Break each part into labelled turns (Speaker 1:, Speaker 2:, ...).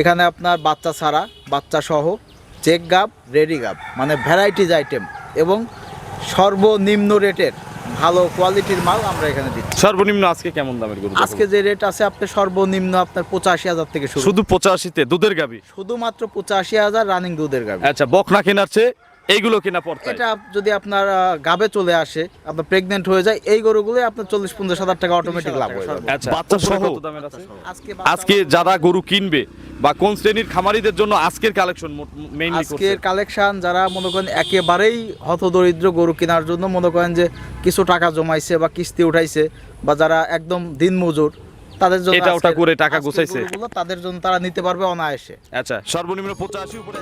Speaker 1: এখানে আপনার বাচ্চা ছাড়া বাচ্চা সহ চেক গাব রেডি গাব মানে ভ্যারাইটিজ আইটেম এবং সর্বনিম্ন রেটের ভালো কোয়ালিটির মাল আমরা এখানে দিচ্ছি।
Speaker 2: সর্বনিম্ন আজকে কেমন দামের গরু
Speaker 1: আজকে যে রেট আছে আপনার সর্বনিম্ন আপনার পঁচাশি হাজার থেকে শুরু।
Speaker 2: শুধু পঁচাশিতে দুধের গাবি?
Speaker 1: শুধুমাত্র পঁচাশি হাজার রানিং দুধের গাবি।
Speaker 2: আচ্ছা বকনা কেনার চেয়ে এইগুলো কেনা পড়তে
Speaker 1: এটা যদি আপনার গাবে চলে আসে আপনার প্রেগনেন্ট হয়ে যায় এই গরুগুলো আপনার চল্লিশ পঞ্চাশ হাজার টাকা অটোমেটিক লাভ হয়ে যাবে।
Speaker 2: আচ্ছা বাচ্চা সহ
Speaker 1: আজকে
Speaker 2: আজকে যারা গরু কিনবে বা কোন শ্রেণির খামারিদের জন্য আজকের কালেকশন মেইনলি
Speaker 1: আজকের কালেকশন যারা মনে করেন একেবারেই হতদরিদ্র গরু কেনার জন্য মনে করেন যে কিছু টাকা জমাইছে বা কিস্তি উঠাইছে বা যারা একদম দিন মজুর তাদের জন্য
Speaker 2: এটা ওটা করে টাকা গুছাইছে।
Speaker 1: তাদের জন্য তারা নিতে পারবে অনায়াসে।
Speaker 2: আচ্ছা সর্বনিম্ন পঁচাশি উপরে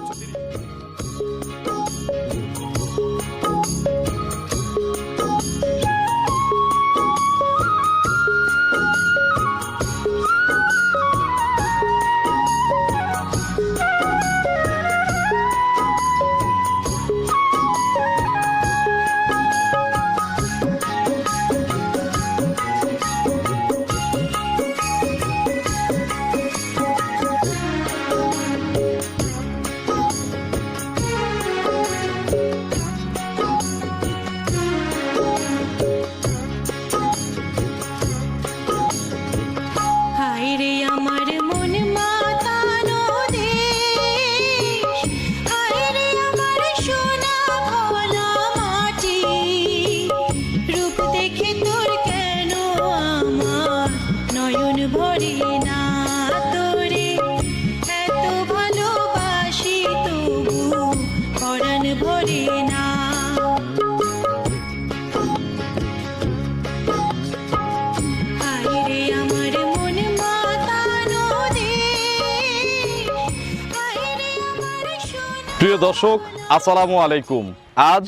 Speaker 2: প্রিয় দর্শক, আসসালামু আলাইকুম। আজ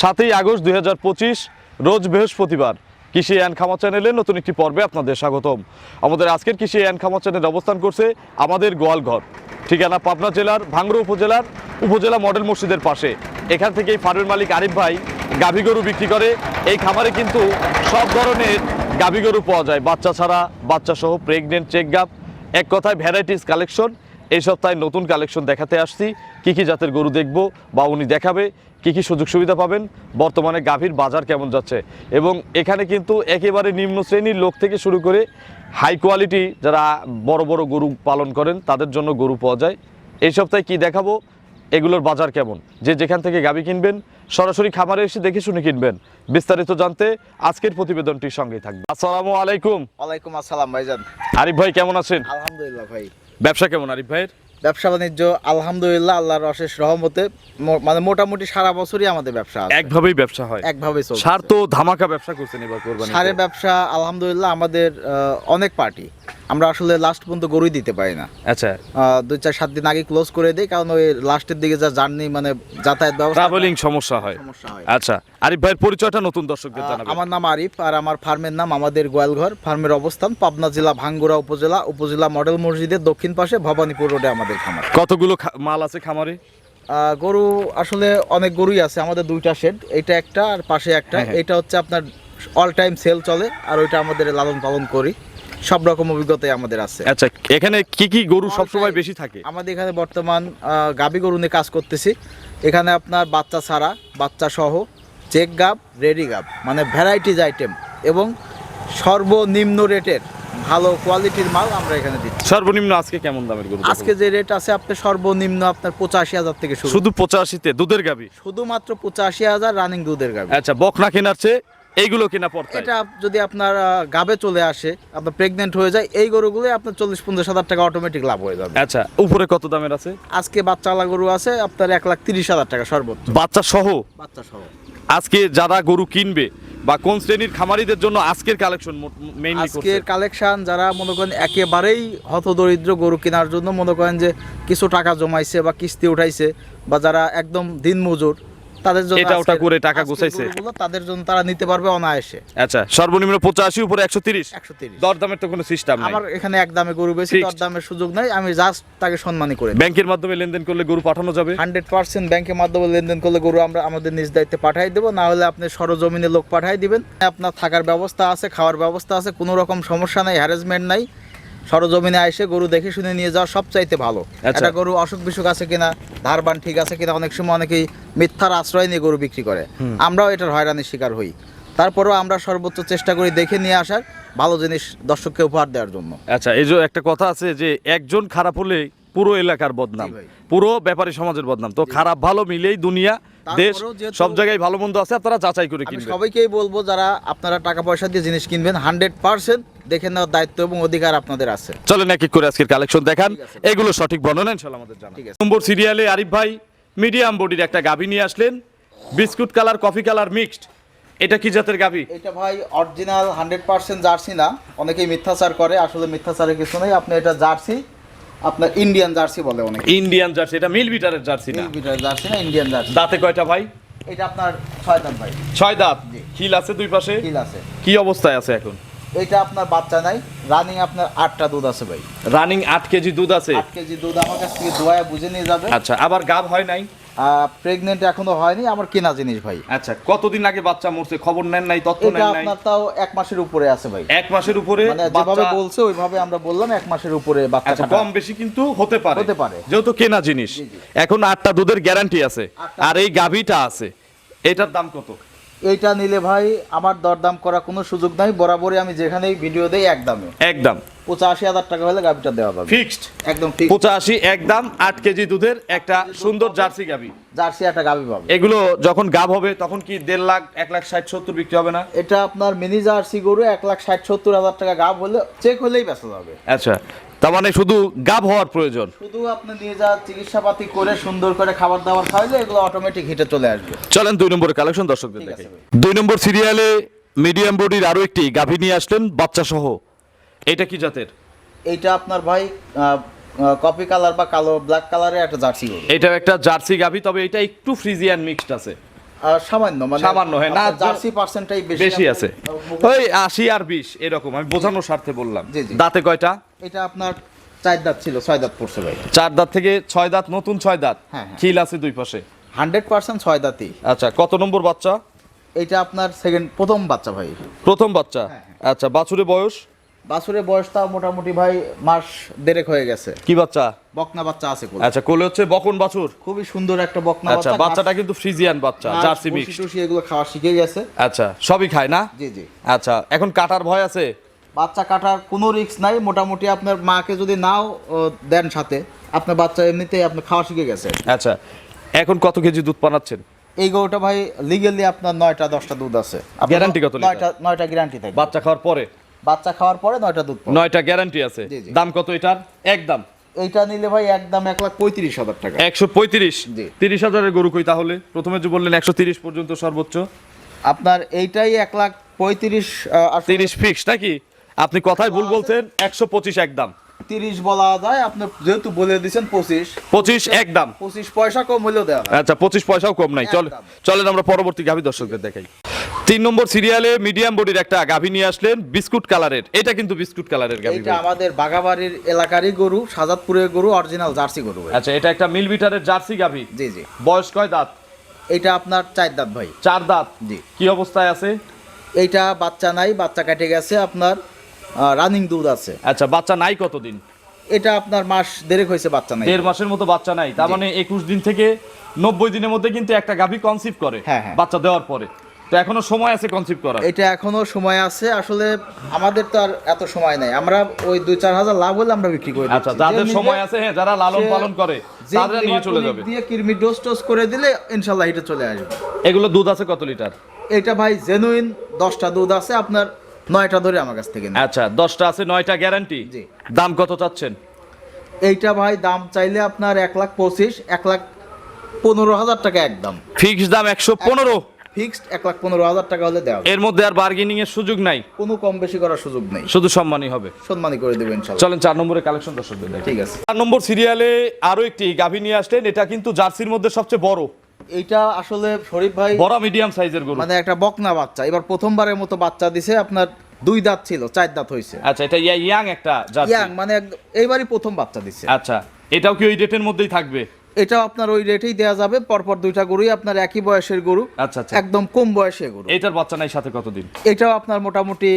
Speaker 2: সাতই আগস্ট দুই হাজার পঁচিশ, রোজ বৃহস্পতিবার কৃষি অ্যান্ড খামা চ্যানেলের নতুন একটি পর্বে আপনাদের স্বাগতম। আমাদের আজকের কৃষি অ্যান্ড খামা চ্যানেল অবস্থান করছে আমাদের গোয়ালঘর। ঠিকানা পাবনা জেলার ভাঙ্গুড়া উপজেলার উপজেলা মডেল মসজিদের পাশে। এখান থেকেই ফার্মের মালিক আরিফ ভাই গাভী গরু বিক্রি করে। এই খামারে কিন্তু সব ধরনের গাভী গরু পাওয়া যায়। বাচ্চা ছাড়া বাচ্চা সহ প্রেগনেন্ট চেক গাপ এক কথায় ভ্যারাইটিস কালেকশন এই সপ্তাহে নতুন কালেকশন দেখাতে আসছি। কি কি জাতের গরু দেখব বা উনি দেখাবে কি কি সুযোগ সুবিধা পাবেন বর্তমানে গাভীর বাজার কেমন যাচ্ছে। এবং এখানে কিন্তু একেবারে নিম্ন শ্রেণির লোক থেকে শুরু করে হাই কোয়ালিটি যারা বড় বড় গরু পালন করেন তাদের জন্য গরু পাওয়া যায়। এই সপ্তাহে কি দেখাবো এগুলোর বাজার কেমন? যে যেখান থেকে গাভী কিনবেন সরাসরি খামারে এসে দেখে শুনে কিনবেন। বিস্তারিত জানতে আজকের প্রতিবেদনটির সঙ্গেই থাকবে আসসালামু আলাইকুম।
Speaker 1: ওয়ালাইকুম আসসালাম ভাইজান।
Speaker 2: আরিফ ভাই কেমন আছেন?
Speaker 1: আলহামদুলিল্লাহ ভাই।
Speaker 2: ব্যবসা কেমন আরিফ ভাইয়ের?
Speaker 1: ব্যবসা বাণিজ্য আলহামদুলিল্লাহ আল্লাহর অশেষ রহমতে মানে মোটামুটি সারা বছরই আমাদের ব্যবসা আছে।
Speaker 2: একভাবেই ব্যবসা হয়।
Speaker 1: একভাবে চলছে।
Speaker 2: সার তো ধামাকা ব্যবসা করছেন এবার করবেন
Speaker 1: সারের ব্যবসা আলহামদুলিল্লাহ আমাদের অনেক পার্টি আমরা আসলে লাস্ট পর্যন্ত গরুই দিতে পারি না।
Speaker 2: আচ্ছা।
Speaker 1: দুই চার সাত দিন আগে ক্লোজ করে দিই কারণ ওই লাস্টের দিকে যা জার্নি মানে যাতায়াত ব্যবস্থা
Speaker 2: ট্রাভেলিং সমস্যা হয়।
Speaker 1: সমস্যা হয়।
Speaker 2: আচ্ছা। আরিফ ভাইয়ের পরিচয়টা নতুন দর্শকদের জানাবেন।
Speaker 1: আমার নাম আরিফ আর আমার ফার্মের নাম আমাদের গোয়ালঘর। ফার্মের অবস্থান পাবনা জেলা ভাঙ্গুড়া উপজেলা উপজেলা মডেল মসজিদের দক্ষিণ পাশে ভবানীপুর রোডে আমাদের খামার।
Speaker 2: কতগুলো মাল আছে খামারে?
Speaker 1: গরু আসলে অনেক গরুই আছে আমাদের দুইটা শেড এটা একটা আর পাশে একটা।
Speaker 2: হ্যাঁ, হ্যাঁ।
Speaker 1: এটা হচ্ছে আপনার অল টাইম সেল চলে আর ওইটা আমাদের লালন পালন করি। সব রকম অভিজ্ঞতাই আমাদের আছে।
Speaker 2: আচ্ছা এখানে কি কি গরু সবসময় বেশি থাকে?
Speaker 1: আমাদের এখানে বর্তমান গাভী গরু নিয়ে কাজ করতেছি। এখানে আপনার বাচ্চা ছাড়া বাচ্চা সহ চেক গাব রেডি গাব মানে ভ্যারাইটিজ আইটেম এবং সর্বনিম্ন রেটের ভালো কোয়ালিটির মাল আমরা এখানে দিচ্ছি।
Speaker 2: সর্বনিম্ন আজকে কেমন দামের গরু
Speaker 1: আজকে যে রেট আছে আপনার সর্বনিম্ন আপনার পঁচাশি হাজার থেকে শুরু।
Speaker 2: শুধু পঁচাশিতে দুধের গাবি?
Speaker 1: শুধুমাত্র পঁচাশি হাজার রানিং দুধের গাভী
Speaker 2: আচ্ছা বকনা কেনার চেয়ে এইগুলো কেনা পড়তে
Speaker 1: এটা যদি আপনার গাবে চলে আসে আপনার প্রেগনেন্ট হয়ে যায় এই গরুগুলো আপনার চল্লিশ পঞ্চাশ হাজার টাকা অটোমেটিক লাভ হয়ে যাবে।
Speaker 2: আচ্ছা উপরে কত দামের আছে?
Speaker 1: আজকে বাচ্চাওয়ালা গরু আছে আপনার এক লাখ তিরিশ হাজার টাকা সর্বোচ্চ।
Speaker 2: বাচ্চা সহ?
Speaker 1: বাচ্চা সহ।
Speaker 2: আজকে যারা গরু কিনবে বা কোন শ্রেণির খামারিদের জন্য আজকের কালেকশন মেইনলি
Speaker 1: আজকের কালেকশন যারা মনে করেন একেবারেই হতদরিদ্র গরু কেনার জন্য মনে করেন যে কিছু টাকা জমাইছে বা কিস্তি উঠাইছে বা যারা একদম দিন মজুর তাদের জন্য
Speaker 2: এটা ওটা করে টাকা গুছাইছে।
Speaker 1: তাদের জন্য তারা নিতে পারবে অনায়াসে।
Speaker 2: আচ্ছা সর্বনিম্ন পঁচাশি উপরে একশো তিরিশ?
Speaker 1: একশো তিরিশ।
Speaker 2: দর দামের তো কোনো সিস্টেম নাই।
Speaker 1: আমার এখানে এক দামে গরু বেশি সুযোগ নাই আমি জাস্ট তাকে সম্মানই করে
Speaker 2: ব্যাংকের মাধ্যমে লেনদেন করলে গরু পাঠানো যাবে?
Speaker 1: হান্ড্রেড পার্সেন্ট ব্যাংকের মাধ্যমে লেনদেন করলে গরু আমরা আমাদের নিজ দায়িত্বে পাঠাই দেবো না হলে আপনি সরজমিনে লোক পাঠাই দিবেন। আপনার থাকার ব্যবস্থা আছে খাওয়ার ব্যবস্থা আছে কোনো রকম সমস্যা নাই হ্যারাসমেন্ট নাই। সরজমিনে আইসে গরু দেখে শুনে নিয়ে যাওয়া সবচাইতে ভালো।
Speaker 2: আচ্ছা।
Speaker 1: একটা গরু অসুখ বিসুখ আছে কিনা ধারবান ঠিক আছে কিনা অনেক সময় অনেকেই মিথ্যার আশ্রয় নিয়ে গরু বিক্রি করে। আমরাও এটার হয়রানির শিকার হই। তারপরেও আমরা সর্বোচ্চ চেষ্টা করি দেখে নিয়ে আসার ভালো জিনিস দর্শককে উপহার দেওয়ার জন্য।
Speaker 2: আচ্ছা এই যে একটা কথা আছে যে একজন খারাপ হলে পুরো এলাকার বদনাম পুরো ব্যাপারী সমাজের বদনাম। তো খারাপ ভালো মিলেই দুনিয়া দেশ সব জায়গায় ভালো মন্দ আছে আপনারা যাচাই করে কিনবেন।
Speaker 1: সবাইকেই বলব যারা আপনারা টাকা পয়সা দিয়ে জিনিস কিনবেন হান্ড্রেড পার্সেন্ট দেখে নেওয়ার দায়িত্ব এবং অধিকার আপনাদের আছে।
Speaker 2: চলেন এক এক করে আজকের কালেকশন দেখান। এগুলো সঠিক বর্ণনা ইনশাল্লাহ আমাদের জানা
Speaker 1: ঠিক আছে।
Speaker 2: নম্বর সিরিয়ালে আরিফ ভাই মিডিয়াম বডির একটা গাভী নিয়ে আসলেন। Biscuit colour coffee colour mixed. এটা কি জাতের গাভী?
Speaker 1: এটা ভাই অরিজিনাল হান্ড্রেড পার্সেন্ট জার্সি না। অনেকেই মিথ্যাচার করে আসলে মিথ্যাচারের কিছু নেই। আপনি এটা জার্সি আপনার ইন্ডিয়ান জার্সি বলে অনেকে।
Speaker 2: ইন্ডিয়ান জার্সি এটা মিল বিটারের জার্সি না?
Speaker 1: মিল জার্সি না ইন্ডিয়ান জার্সি।
Speaker 2: দাঁতে কয়টা ভাই?
Speaker 1: এটা আপনার ছয় দাম ভাই।
Speaker 2: ছয় দাঁত। খিল আছে দুই পাশে?
Speaker 1: কিল আছে।
Speaker 2: কি অবস্থায় আছে এখন?
Speaker 1: এটা আপনার বাচ্চা নাই রানিং আপনার আটটা দুধ আছে ভাই।
Speaker 2: রানিং আট কেজি দুধ আছে?
Speaker 1: আট কেজি দুধ আমার কাছ থেকে দোয়া বুঝে নিয়ে যাবে।
Speaker 2: আচ্ছা আবার গাব হয় নাই?
Speaker 1: প্রেগনেন্ট এখনও হয়নি আমার কেনা জিনিস ভাই।
Speaker 2: আচ্ছা কতদিন আগে বাচ্চা মরছে? খবর নেন নাই তথ্য নেন নাই?
Speaker 1: আপনার তাও এক মাসের উপরে আছে ভাই।
Speaker 2: এক মাসের উপরে
Speaker 1: মানে যেভাবে বলছে ওইভাবে আমরা বললাম এক মাসের উপরে বাচ্চা
Speaker 2: আচ্ছা কম বেশি কিন্তু হতে পারে।
Speaker 1: হতে পারে।
Speaker 2: যেহেতু কেনা জিনিস। এখন আটটা দুধের গ্যারান্টি আছে। আর এই গাভীটা আছে। এটার দাম কত?
Speaker 1: এইটা নিলে ভাই আমার দরদাম করা কোনো সুযোগ নাই। বরাবরই আমি যেখানেই ভিডিও দেই একদমে
Speaker 2: একদম।
Speaker 1: পঁচাশি হাজার টাকা হলে গাভিটা দেওয়া যাবে।
Speaker 2: ফিক্সড।
Speaker 1: একদম ঠিক
Speaker 2: পঁচাশি একদম আট কেজি দুধের একটা সুন্দর জার্সি গাভী।
Speaker 1: জার্সি একটা গাভি পাবে।
Speaker 2: এগুলো যখন গাভ হবে তখন কি দেড় লাখ এক লাখ ষাট সত্তর বিক্রি হবে না?
Speaker 1: এটা আপনার মিনি জার্সি গরু এক লাখ ষাট সত্তর হাজার টাকা গাভ হলে চেক হলেই বেচা যাবে।
Speaker 2: আচ্ছা। তার মানে শুধু গাভ হওয়ার প্রয়োজন।
Speaker 1: শুধু আপনি নিয়ে যা চিকিৎসাপাতি করে সুন্দর করে খাবার দাবার খাওয়াইলে এগুলো অটোমেটিক হিটে চলে আসবে।
Speaker 2: চলেন দুই নম্বর কালেকশন দর্শকদের দেখাই। দুই নম্বর সিরিয়ালে মিডিয়াম বডির আরও একটি গাভী নিয়ে আসলেন বাচ্চা সহ এটা কি জাতের?
Speaker 1: এইটা আপনার ভাই কপি কালার বা কালো ব্ল্যাক কালারের একটা জার্সি
Speaker 2: এটা একটা জার্সি গাভী তবে এটা একটু ফ্রিজিয়ান মিক্সড আছে।
Speaker 1: সামান্য মানে
Speaker 2: সামান্য, হ্যাঁ, না,
Speaker 1: জার্সি পার্সেন্টটাই বেশি
Speaker 2: বেশি আছে। ওই আশি আর বিশ এরকম আমি বোঝানোর স্বার্থে বললাম। দাঁতে কয়টা?
Speaker 1: এটা আপনার চার দাঁত ছিল ছয় দাঁত পড়ছে ভাই।
Speaker 2: চার দাঁত থেকে ছয় দাঁত নতুন ছয় দাঁত?
Speaker 1: হ্যাঁ, হ্যাঁ।
Speaker 2: খিল আছে দুই পাশে।
Speaker 1: হান্ড্রেড পার্সেন্ট ছয় দাঁতই।
Speaker 2: আচ্ছা কত নম্বর বাচ্চা?
Speaker 1: এটা আপনার সেকেন্ড প্রথম বাচ্চা ভাই।
Speaker 2: প্রথম বাচ্চা?
Speaker 1: হ্যাঁ,
Speaker 2: আচ্ছা বাছুরের বয়স?
Speaker 1: বাছুরের বয়সটা মোটামুটি ভাই মাস দেড়েক হয়ে গেছে।
Speaker 2: কি বাচ্চা?
Speaker 1: বকনা বাচ্চা আছে কোলে।
Speaker 2: আচ্ছা কোলে হচ্ছে বকন বাছুর?
Speaker 1: খুবই সুন্দর একটা বকনা
Speaker 2: আচ্ছা বাচ্চাটা কিন্তু ফ্রিজিয়ান বাচ্চা জার্সি
Speaker 1: ভুসি
Speaker 2: মিক্স
Speaker 1: টুসি এগুলো খাওয়া শিখে গেছে।
Speaker 2: আচ্ছা সবই খায় না?
Speaker 1: জি জি।
Speaker 2: আচ্ছা এখন কাটার ভয় আছে?
Speaker 1: বাচ্চা কাটার কোনো রিস্ক নাই মোটামুটি আপনার মাকে যদি নাও দেন সাথে আপনার বাচ্চা এমনিতেই আপনি খাওয়া শিখে গেছে।
Speaker 2: আচ্ছা এখন কত কেজি দুধ পানাচ্ছেন?
Speaker 1: এই গরুটা ভাই লিগেলি আপনার নয়টা দশটা দুধ আছে। আপনার
Speaker 2: Guarantee কত
Speaker 1: নয়টা নয়টা গ্যারান্টি থাকে।
Speaker 2: বাচ্চা খাওয়ার পরে?
Speaker 1: বাচ্চা খাওয়ার পরে নয়টা দুধ
Speaker 2: নয়টা গ্যারান্টি আছে। দাম কত এটার? একদম।
Speaker 1: এইটা নিলে ভাই একদম এক লাখ পঁয়ত্রিশ হাজার টাকা।
Speaker 2: একশো পঁয়ত্রিশ? তিরিশ হাজারের গরু কই তাহলে? প্রথমে যে বললেন একশো তিরিশ পর্যন্ত সর্বোচ্চ।
Speaker 1: আপনার এইটাই এক লাখ পঁয়ত্রিশ
Speaker 2: তিরিশ ফিক্স নাকি? আপনি কথায় ভুল বলছেন একশো পঁচিশ একদম।
Speaker 1: তিরিশ বলা যায় আপনি যেহেতু বলে দিয়েছেন পঁচিশ।
Speaker 2: পঁচিশ একদম।
Speaker 1: পঁচিশ পয়সা কম হলেও দেওয়া
Speaker 2: আচ্ছা পঁচিশ পয়সাও কম নাই। চলে চলেন আমরা পরবর্তী গাভী দর্শকদের দেখাই। তিন নম্বর সিরিয়ালে মিডিয়াম বডির একটা গাভী নিয়ে আসলেন বিস্কুট কালারের। এটা কিন্তু বিস্কুট কালারের গাভী
Speaker 1: এইটা আমাদের বাগাবাড়ির এলাকারই গরু সাজাদপুরের গরু অরিজিনাল জার্সি গরু
Speaker 2: আচ্ছা এটা একটা মিল বিটারের জার্সি গাভী?
Speaker 1: জি জি।
Speaker 2: বয়স কয় দাঁত?
Speaker 1: এটা আপনার চার দাঁত ভাই।
Speaker 2: চার দাঁত?
Speaker 1: জি।
Speaker 2: কি অবস্থায় আছে?
Speaker 1: এইটা বাচ্চা নাই বাচ্চা কেটে গেছে আপনার রানিং দুধ আছে।
Speaker 2: আচ্ছা বাচ্চা নাই কতদিন?
Speaker 1: এটা আপনার মাস দেড়েক হয়েছে বাচ্চা নাই।
Speaker 2: দেড় মাসের মতো বাচ্চা নাই। তার মানে একুশ দিন থেকে নব্বই দিনের মধ্যে কিন্তু একটা গাভী কনসিভ করে
Speaker 1: হ্যাঁ, হ্যাঁ।
Speaker 2: বাচ্চা দেওয়ার পরে। তো এখনও সময় আছে কনসিভ করার?
Speaker 1: এটা এখনও সময় আছে। আসলে আমাদের তো আর এত সময় নাই। আমরা ওই দুই চার হাজার লাভ হলে আমরা বিক্রি করি
Speaker 2: আচ্ছা যাদের সময় আছে হ্যাঁ যারা লালন পালন করে তারা নিয়ে চলে যাবে।
Speaker 1: দিয়ে কিরমি ডোজ টোজ করে দিলে ইনশাল্লাহ এটা চলে আসবে।
Speaker 2: এগুলো দুধ আছে কত লিটার?
Speaker 1: এটা ভাই জেনুইন দশটা দুধ আছে আপনার নয়টা ধরে আমার কাছ থেকে
Speaker 2: আচ্ছা দশটা আছে নয়টা গ্যারান্টি
Speaker 1: জি।
Speaker 2: দাম কত চাচ্ছেন?
Speaker 1: এইটা ভাই দাম চাইলে আপনার এক লাখ পঁচিশ এক লাখ পনেরো হাজার টাকা একদম।
Speaker 2: ফিক্সড দাম একশো পনেরো।
Speaker 1: ফিক্সড এক লাখ পনেরো হাজার টাকা হলে দেওয়া
Speaker 2: এর মধ্যে আর বার্গেনিং এর সুযোগ নাই।
Speaker 1: কোনো কম বেশি করার সুযোগ নেই।
Speaker 2: শুধু সম্মানই হবে।
Speaker 1: সম্মানই করে দেবেন
Speaker 2: চলেন চার নম্বরের কালেকশন দর্শকদের।
Speaker 1: ঠিক আছে।
Speaker 2: চার নম্বর সিরিয়ালে আরও একটি গাভী নিয়ে আসলেন। এটা কিন্তু জার্সির মধ্যে সবচেয়ে বড়।
Speaker 1: এইটা আসলে শরীফ ভাই
Speaker 2: বড় মিডিয়াম সাইজের গরু।
Speaker 1: মানে একটা বকনা বাচ্চা। এবার প্রথমবারের মতো বাচ্চা দিছে আপনার দুই দাঁত ছিল চার দাঁত হয়েছে
Speaker 2: আচ্ছা এটা ইয়াং একটা জার্সি।
Speaker 1: ইয়াং মানে এইবারই প্রথম বাচ্চা দিছে।
Speaker 2: আচ্ছা এটাও কি ওই ডেটের মধ্যেই থাকবে?
Speaker 1: এটাও আপনার ওই রেটেই দেওয়া যাবে। পরপর দুইটা গরুই আপনার একই বয়সের গরু।
Speaker 2: আচ্ছা আচ্ছা।
Speaker 1: একদম কম বয়সের গরু।
Speaker 2: এইটার বাচ্চা নাই সাথে কতদিন?
Speaker 1: এটাও আপনার মোটামুটি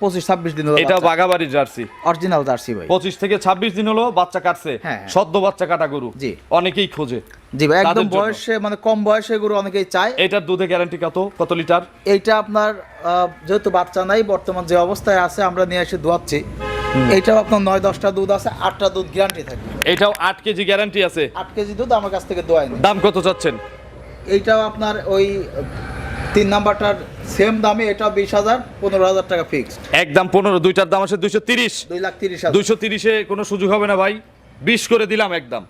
Speaker 1: পঁচিশ ছাব্বিশ দিন
Speaker 2: এটা বাগাবাড়ির জার্সি।
Speaker 1: অরিজিনাল জার্সি ভাই।
Speaker 2: পঁচিশ থেকে ছাব্বিশ দিন হলো বাচ্চা কাটছে।
Speaker 1: হ্যাঁ, হ্যাঁ।
Speaker 2: সদ্য বাচ্চা কাটা গরু।
Speaker 1: জি।
Speaker 2: অনেকেই খোঁজে।
Speaker 1: জি ভাই একদম বয়সে মানে কম বয়সের গরু অনেকেই চায়।
Speaker 2: এটার দুধে গ্যারান্টি কত? কত লিটার?
Speaker 1: এইটা আপনার যেহেতু বাচ্চা নাই বর্তমান যে অবস্থায় আছে আমরা নিয়ে এসে দোয়াচ্ছি। এইটাও আপনার নয় দশটা দুধ আছে আটটা দুধ গ্যারান্টি থাকবে।
Speaker 2: এটাও আট কেজি গ্যারান্টি আছে।
Speaker 1: আট কেজি দুধ আমার কাছ থেকে দোয়াই
Speaker 2: দাম কত চাচ্ছেন?
Speaker 1: এইটাও আপনার ওই তিন নাম্বারটার সেম দামে এটা বিশ হাজার পনেরো হাজার টাকা ফিক্সড
Speaker 2: একদম পনেরো দুইটার দাম আছে দুইশো তিরিশ।
Speaker 1: দুই লাখ তিরিশ
Speaker 2: দুইশো তিরিশে কোনো সুযোগ হবে না ভাই। বিশ করে দিলাম একদম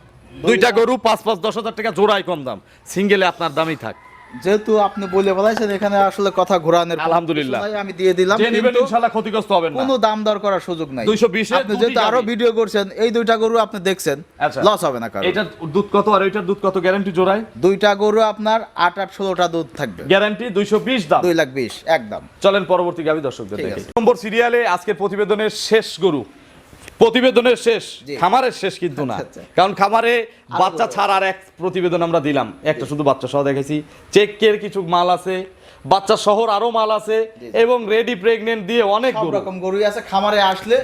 Speaker 2: দুইটা গরু পাঁচ পাঁচ দশ হাজার টাকা জোড়ায় কম দাম। সিঙ্গেলে আপনার দামই থাক।
Speaker 1: যেহেতু আপনি বলে বলাইছেন এখানে আসলে কথা ঘোরানোর
Speaker 2: আলহামদুলিল্লাহ।
Speaker 1: আমি দিয়ে দিলাম
Speaker 2: যে নেবেন
Speaker 1: কিন্তু
Speaker 2: ইনশাল্লাহ ক্ষতিগ্রস্ত হবেন না।
Speaker 1: কোনো দাম দর করার সুযোগ নাই।
Speaker 2: 220 এর
Speaker 1: আপনি যেহেতু
Speaker 2: আরও
Speaker 1: ভিডিও করছেন এই দুইটা গরু আপনি দেখছেন
Speaker 2: আচ্ছা।
Speaker 1: লস হবে না কারণ
Speaker 2: এটার দুধ কত আর এটার দুধ কত গ্যারান্টি জোড়ায়?
Speaker 1: দুইটা গরু আপনার আট আট ষোলোটা দুধ থাকবে।
Speaker 2: গ্যারান্টি দুইশো বিশ দাম।
Speaker 1: দুই লাখ বিশ একদম।
Speaker 2: চলেন পরবর্তী গাভী দর্শকদের দেখি। নম্বর সিরিয়ালে আজকের প্রতিবেদনের শেষ গরু। প্রতিবেদনের শেষ খামারের শেষ কিন্তু না।
Speaker 1: আচ্ছা, আচ্ছা।
Speaker 2: কারণ খামারে বাচ্চা
Speaker 1: বড়।
Speaker 2: ছাড়া আর এক প্রতিবেদন আমরা দিলাম। একটা শুধু বাচ্চা সহ দেখেছি চেকের কিছু মাল আছে বাচ্চা শহর আরও মাল আছে এবং রেডি প্রেগনেন্ট দিয়ে অনেক
Speaker 1: সব
Speaker 2: গরু।
Speaker 1: আছে খামারে আসলে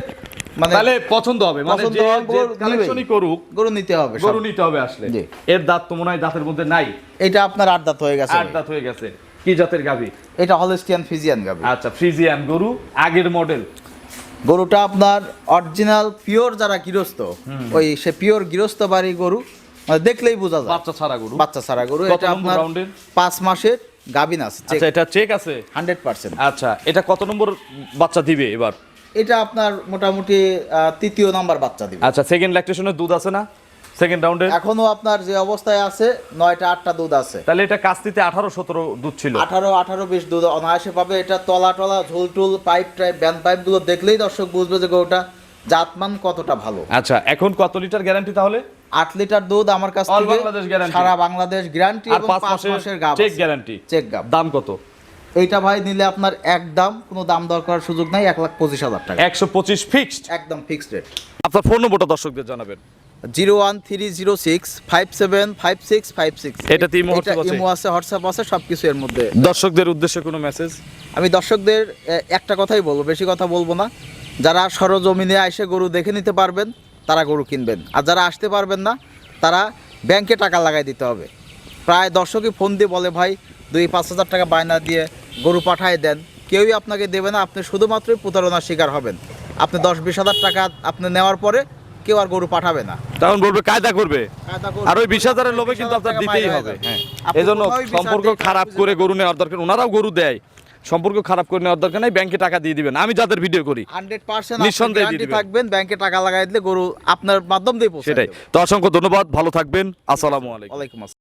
Speaker 1: মানে
Speaker 2: তাহলে পছন্দ হবে মানে যে
Speaker 1: গরু
Speaker 2: কালেকশনই করুক
Speaker 1: গরু নিতে হবে
Speaker 2: গরু নিতে হবে আসলে। এর দাঁত তো মনে হয় দাঁতের মধ্যে নাই।
Speaker 1: এটা আপনার আট দাঁত হয়ে গেছে
Speaker 2: আট দাঁত হয়ে গেছে। কি জাতের গাভী?
Speaker 1: এটা হলস্টিয়ান ফিজিয়ান গাবি
Speaker 2: আচ্ছা ফ্রিজিয়ান গরু আগের মডেল
Speaker 1: গরুটা আপনার অরিজিনাল পিওর যারা গৃহস্থ ওই সে পিওর গৃহস্থ বাড়ি গরু মানে দেখলেই বোঝা যায়।
Speaker 2: বাচ্চা ছাড়া গরু?
Speaker 1: বাচ্চা ছাড়া গরু এটা আপনার পাঁচ মাসের গাবিন আছে
Speaker 2: আচ্ছা এটা চেক আছে?
Speaker 1: হান্ড্রেড পার্সেন্ট
Speaker 2: আচ্ছা এটা কত নম্বর বাচ্চা দিবে এবার?
Speaker 1: এটা আপনার মোটামুটি তৃতীয় নাম্বার বাচ্চা দিবে।
Speaker 2: আচ্ছা সেকেন্ড ল্যাকটেশনের দুধ আছে না? সেকেন্ড রাউন্ডে
Speaker 1: এখনও আপনার যে অবস্থায় আছে নয়টা আটটা দুধ আছে।
Speaker 2: তাহলে এটা কাস্তিতে আঠারো সতেরো দুধ ছিল।
Speaker 1: আঠারো আঠারো বিশ দুধ অনায়াসে পাবে। এটা তলা টলা ঝোল টুল পাইপ টাইপ ব্যান পাইপগুলো দেখলেই দর্শক বুঝবে যে গরুটা জাতমান কতটা ভালো।
Speaker 2: আচ্ছা এখন কত লিটার গ্যারান্টি তাহলে?
Speaker 1: আট লিটার দুধ আমার কাছ থেকে। সারা বাংলাদেশ গ্যারান্টি
Speaker 2: আর পাঁচ মাসের
Speaker 1: মাসের গাব
Speaker 2: চেক গ্যারান্টি
Speaker 1: চেক গাব
Speaker 2: দাম কত?
Speaker 1: এইটা ভাই নিলে আপনার এক দাম কোনো দাম দর করার সুযোগ নাই এক লাখ পঁচিশ হাজার টাকা।
Speaker 2: একশো পঁচিশ ফিক্সড
Speaker 1: একদম ফিক্সড রেট
Speaker 2: আপনার ফোন নম্বরটা দর্শকদের জানাবেন।
Speaker 1: Zero one three zero six five seven five six five six.
Speaker 2: এটাতে ইমো আছে?
Speaker 1: হোয়াটসঅ্যাপ আছে সব কিছু এর মধ্যে।
Speaker 2: দর্শকদের উদ্দেশ্যে কোনো মেসেজ
Speaker 1: আমি দর্শকদের একটা কথাই বলব বেশি কথা বলব না। যারা সরজমিনে এসে গরু দেখে নিতে পারবেন তারা গরু কিনবেন। আর যারা আসতে পারবেন না তারা ব্যাংকে টাকা লাগাই দিতে হবে। প্রায় দর্শকই ফোন দিয়ে বলে ভাই দুই পাঁচ হাজার টাকা বায়না দিয়ে গরু পাঠায় দেন। কেউই আপনাকে দেবে না আপনি শুধুমাত্রই প্রতারণার শিকার হবেন। আপনি দশ বিশ হাজার টাকা আপনি নেওয়ার পরে কেউ আর গরু পাঠাবে না।
Speaker 2: তখন বলবে কায়দা করবে। আর ওই বিশ হাজারের লোভে কিন্তু আপনার দিতেই হবে। হ্যাঁ। এই জন্য সম্পর্ক খারাপ করে গরু নেওয়ার দরকার ওনারাও গরু দেয়। সম্পর্ক খারাপ করে নেওয়ার দরকার নাই ব্যাংকে টাকা দিয়ে দিবেন। আমি যাদের ভিডিও করি। নিঃসন্দেহে
Speaker 1: থাকবেন ব্যাংকে টাকা লাগাই দিলে গরু আপনার মাধ্যম দিয়ে
Speaker 2: সেটাই। তো অসংখ্য ধন্যবাদ ভালো থাকবেন। আসসালামু আলাইকুম।
Speaker 1: আসসালাম।